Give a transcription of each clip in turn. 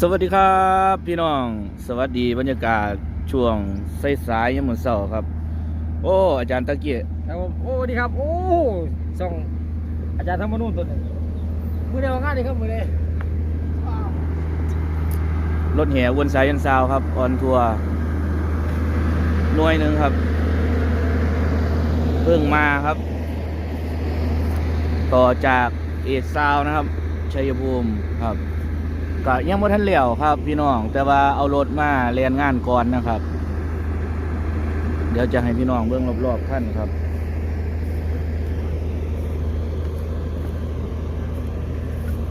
สวัสดีครับ พี่น้องสวัสดีบรรยากาศช่วงสายๆยามมื้อเช้าครับ โอ้อาจารย์ตะเกียครับผมโอ้ดีครับ โอ้ส่งอาจารย์ธรรมนูนตัวหนึ่งมือเดียวงานดีครับมือเดียวรถแห่วนสายยันซาวครับออนทัวร์หน่วยหนึ่งครับ เพิ่งมาครับ ต่อจากเอกซาวนะครับชัยภูมิครับ ก็ยังไม่ทันเหลียวครับ พี่น้อง แต่ว่าเอารถมาเรียนงานก่อนนะครับ เดี๋ยวจะให้พี่น้องเบื้องรอบๆท่านครับ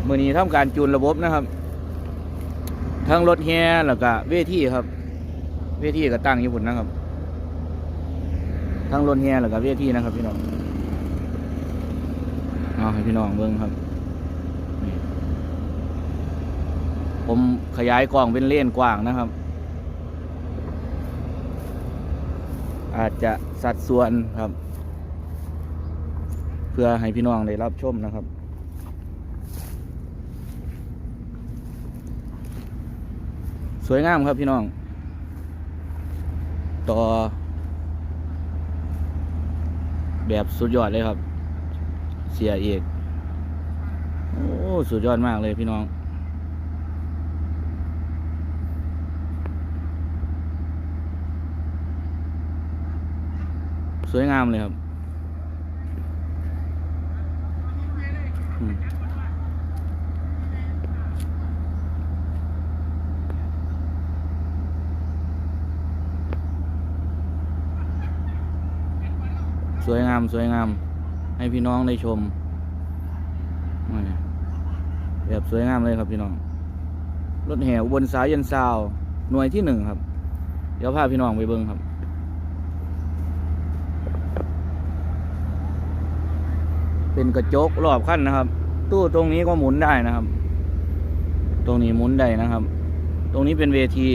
มือนี้ทำการจูนระบบนะครับ ทั้งรถแฮแล้วก็เวทีครับ เวทีก็ตั้งอยู่พุ่นนะครับ ทั้งรถแฮแล้วก็เวทีนะครับ พี่น้องเอาให้พี่น้องเบิ่งครับนี่ ผมขยายกล้องเป็นเลนกว้างนะครับ อาจจะสัดส่วนครับ เพื่อให้พี่น้องได้รับชมนะครับสวยงามครับพี่น้อง ต่อ แบบสุดยอดเลยครับ เสียเอก โอ้ สุดยอดมากเลยพี่น้อง สวยงามเลยครับสวยงาม สวยงาม ให้พี่น้องได้ชมแบบสวยงามเลยครับพี่น้อง รถแห่บนสายยันซาว หน่วยที่หนึ่งครับ เดี๋ยวพาพี่น้องไปเบิ้งครับ เป็นกระจกรอบขั้นนะครับ ตู้ตรงนี้ก็หมุนได้นะครับ ตรงนี้หมุนได้นะครับ ตรงนี้เป็นเวที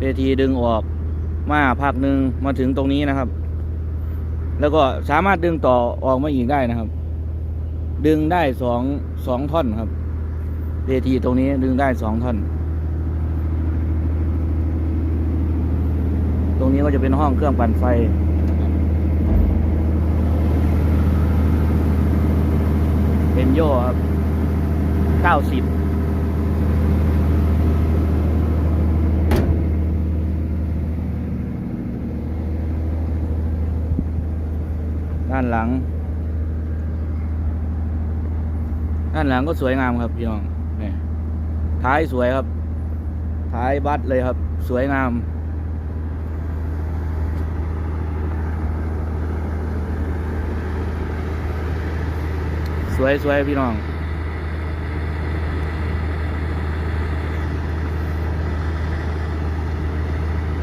เวทีดึงออกมาภาคหนึ่งมาถึงตรงนี้นะครับ แล้วก็สามารถดึงต่อออกมาอีกได้นะครับ ดึงได้สองสองท่อนครับ เวทีตรงนี้ดึงได้สองท่อน ตรงนี้ก็จะเป็นห้องเครื่องปั่นไฟ เป็น โยครับเก้าสิบด้านหลัง ด้านหลังก็สวยงามครับพี่น้องนี่ท้ายสวยครับ ท้ายบัสเลยครับ สวยงาม วยสวยพี่น้อง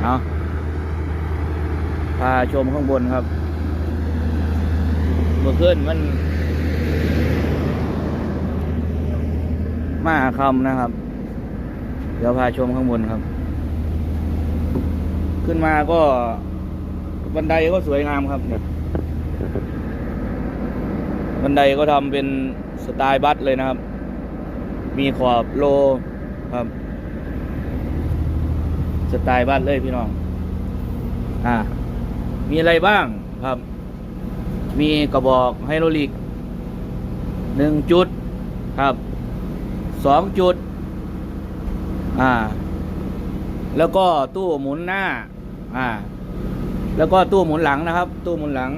เอาพาชมข้างบนครับเมื่อคืนมัน มาคำนะครับ เดี๋ยวพาชมข้างบนครับ ขึ้นมาก็บันไดก็สวยงามครับเนี่ย บันไดก็ทำเป็นสไตล์บัสเลยนะครับ มีขอบโลครับ สไตล์บัสเลยพี่น้อง อ่า มีอะไรบ้างครับ มีกระบอกไฮโดรลิกหนึ่งจุดครับสองจุด อ่า แล้วก็ตู้หมุนหน้า อ่า แล้วก็ตู้หมุนหลังนะครับ ตู้หมุนหลัง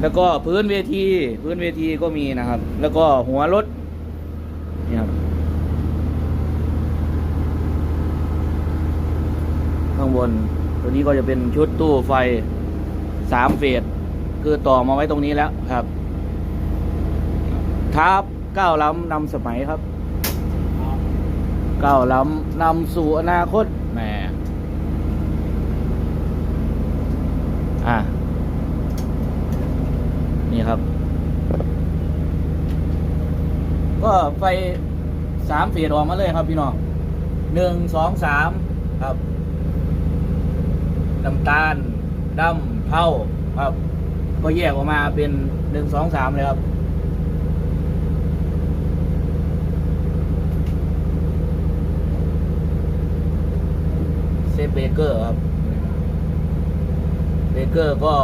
แล้วก็พื้นเวทีพื้นเวทีก็มีนะครับ แล้วก็หัวรถนี่ครับข้างบนตัวนี้ก็จะเป็นชุดตู้ไฟสามเฟสคือต่อมาไว้ตรงนี้แล้วครับทับเก้าล้ำนำสมัยครับเก้าล้ำนำสู่อนาคตแหมอะ นี่ครับ ก็ไฟสามเฟสออกมาเลยครับพี่น้องหนึ่งสองสามครับน้ำตาลดำเท่าครับ ก็แยกออกมาเป็นหนึ่งสองสามเลยครับเซฟเบเกอร์ครับเบเกอร์ก็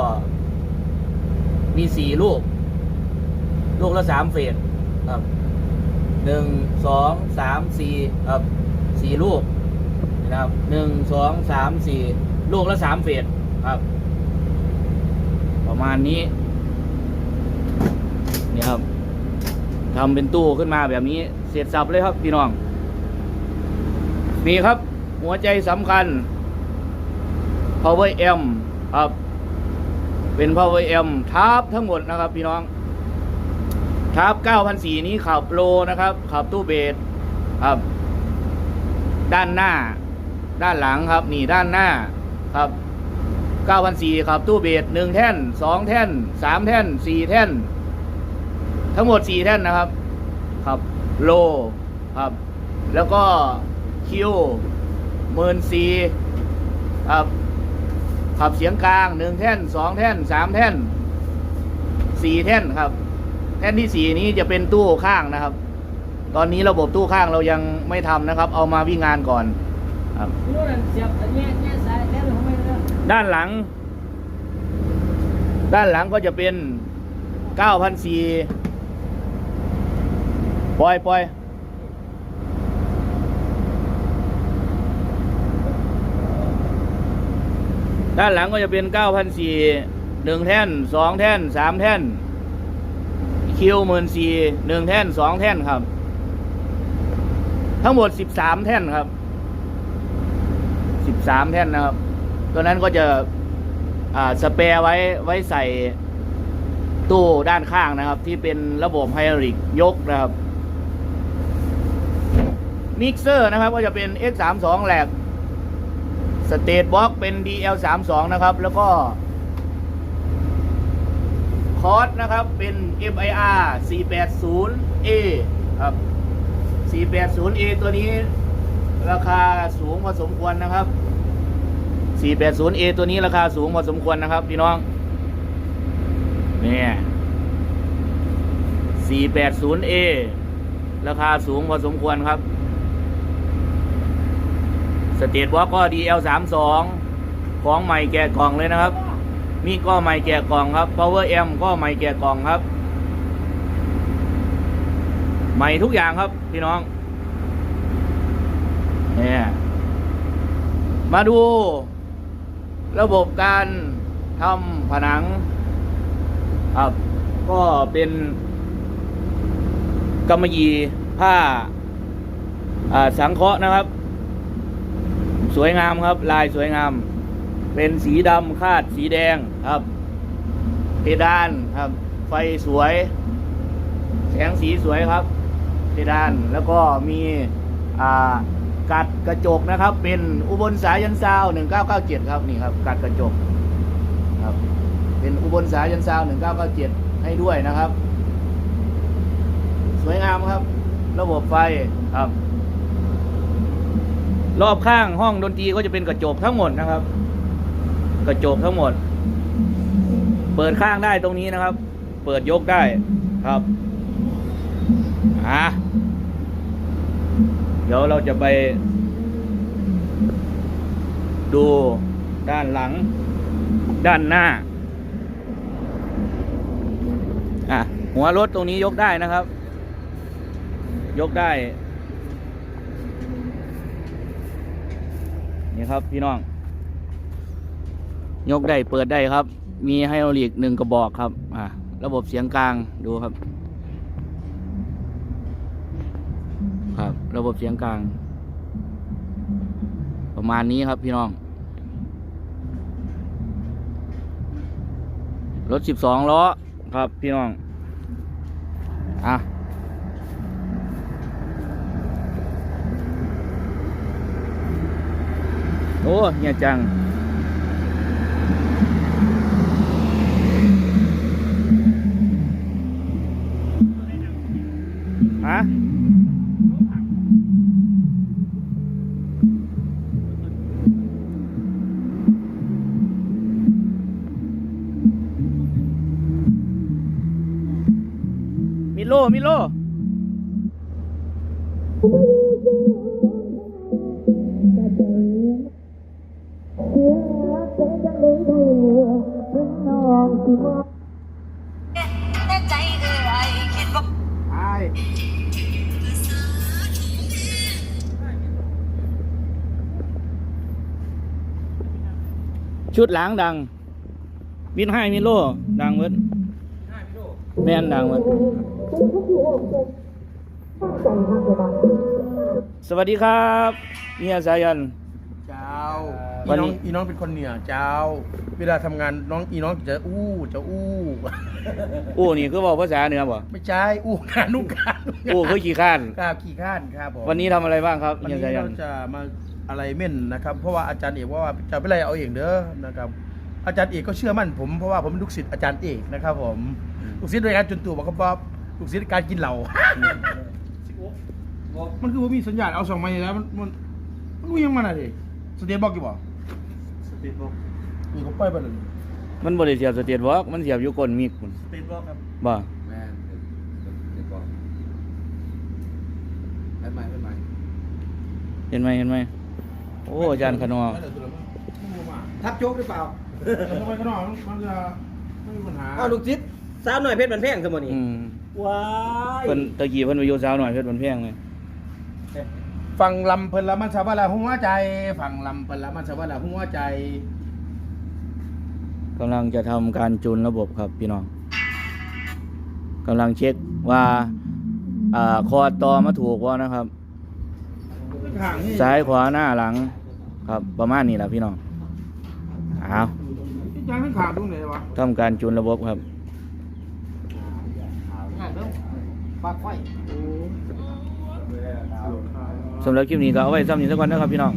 มีสี่ลูก ลูกละสามเฟสครับหนึ่งสองสามสี่ครับสี่ลูกนะครับหนึ่งสองสามสี่ลูกละสามเฟสครับ ประมาณนี้นี่ครับทำเป็นตู้ขึ้นมาแบบนี้ เสร็จสับเลยครับพี่น้องนี่ครับ หัวใจสำคัญ power m ครับ เป็น power m ทับทั้งหมดนะครับ พี่น้องทับ9,004นี้ขับโลนะครับ ขับตู้เบสครับ ด้านหน้า ด้านหลังครับ นี่ด้านหน้าครับ9,004ครับตู้เบส1แท่น 2 แท่น 3 แท่น 4 แท่น ทั้งหมด 4 แท่นนะครับ ครับโลครับ แล้วก็คิวหมื่นสี่ครับ ขับเสียงกลางหนึ่งแท่นสองแท่นสามแท่นสี่แท่นครับ แท่นที่สี่นี้จะเป็นตู้ข้างนะครับ ตอนนี้ระบบตู้ข้างเรายังไม่ทำนะครับ เอามาวิ่งงานก่อนครับด้านหลัง ด้านหลังก็จะเป็นเก้าพันสี่ปล่อยปล่อย ด้านหลังก็จะเป็นเก้าพันสี่หนึ่งแท่นสองแท่นสามแท่น คิวหมื่นสี่หนึ่งแท่นสองแท่นครับ ทั้งหมดสิบสามแท่นครับสิบสามแท่นนะครับ ตัวนั้นก็จะอ่าสเปรย์ไว้ไว้ใส่ตู้ด้านข้างนะครับ ที่เป็นระบบไฮดรอลิกยกนะครับมิกเซอร์นะครับก็จะเป็น X32 แหลก สเตทบล็อกเป็น DL32 นะครับ แล้วก็คอร์สนะครับเป็น MIR 480A ครับ 480A ตัวนี้ราคาสูงพอสมควรนะครับ 480A ตัวนี้ราคาสูงพอสมควรนะครับ พี่น้องเนี่ย 480A ราคาสูงพอสมควรครับ สเตทวอล์กก็ DL32 ของใหม่แกะกล่องเลยนะครับ มีก็ใหม่แกะกล่องครับ Power M ก็ใหม่แกะกล่องครับ ใหม่ทุกอย่างครับพี่น้องเนี่ยมาดู ระบบการทำผนังครับก็เป็นกำมะหยี่ผ้าสังเคราะห์นะครับ สวยงามครับ ลายสวยงาม เป็นสีดำคาดสีแดงครับ เพดานครับ ไฟสวย แสงสีสวยครับ เพดานแล้วก็มีอ่ากัดกระจกนะครับ เป็นอุบลสายันซาว1997 ครับนี่ครับ กัดกระจกครับ เป็นอุบลสายันซาว1997 ให้ด้วยนะครับ สวยงามครับ ระบบไฟครับ รอบข้างห้องดนตรีก็จะเป็นกระจกทั้งหมดนะครับ กระจกทั้งหมด เปิดข้างได้ตรงนี้นะครับ เปิดยกได้ครับอะเดี๋ยวเราจะไป ดูด้านหลัง ด้านหน้าอะหัวรถตรงนี้ยกได้นะครับ ยกได้ นี่ครับพี่น้อง ยกได้เปิดได้ครับ มีไฮดรอลิกหนึ่งกระบอกครับ อ่าระบบเสียงกลางดูครับ ครับ ระบบเสียงกลาง ประมาณนี้ครับพี่น้องรถสิบสองล้อครับพี่น้อง อะ โอ้เฮียจัง ฮะมิโลมิโล แต่ใจเอ่ยคิดว่าไอ้ชุดหล้างดัง มิดให้มิดโลดังเวิดแม่นดังเวิดสวัสดีครับ เมียสายันเจ้าวั อีนน้นี้องอีน้องเป็นคนเหนือเจ้า เวลาทำงานน้องอีน้องจะอู้จะอู้ อู้นี่คือบอกภาษาเหนือบ่ไม่ใช่อู้งานนุ่งการอู้คือขี้ข้าน ครับขี่ข้านครับผม วันนี้ทำอะไรบ้างครับวันเมียนี้สายัน เราจะมาอะไรเม่นนะครับ เพราะว่าอาจารย์เอกว่าจะไม่ไรเอาเองเด้อนะครับ อาจารย์เอกก็เชื่อมั่นผมเพราะว่าผมเป็นลูกศิษย์อาจารย์เอกนะครับ ผมลูกศิษย์โดยการจนตัวบอกเขาบอกลูกศิษย์การกินเหล้ามันคือว่ามีสัญญาณเอาสองมาแล้วมันมันมันรู้ยังมันอะไรสเตทบอกกี่บอก สเตทบอกนี่เขาปล่อยไปเลยมันบ่ได้เสียบสเตียดวอกมันเสียบอยู่ก้นมีดพุ่นสเตทบอกครับบ่แม่นเดี๋ยวเดี๋ยวก่อนเป็นไหมเป็นไหมเห็นไหมเห็นไหมโอ้อาจารย์ขนอทับโจกหรือเปล่าทำไมขนมมันจะไม่มีปัญหาอ้าวลูกจิตสาวหน่อยเพชรมันแพงสมอนี่อืมว้ายเพิ่นตะกี้เพิ่นไปอยู่สาวหน่อยเพชรบันแพงเลย ฝั่งลำเพลินละมันชาวบ้านละหัวใจฝั่งลำเพลินละมันชาวบ้านละหัวใจกำลังจะทำการจูนระบบครับพี่น้องกำลังเช็คว่าอ่าคอร์ดต่อมาถูกว่านะครับ ซ้ายขวาหน้าหลัง ครับประมาณนี้แหละพี่น้องเอายังทั้งขาดตรงไหนวะทำการจูนระบบครับปากไฟ สำหรับคลิปนี้ก็เอาไว้ซ้ำนี้สักวันนะครับพี่น้อง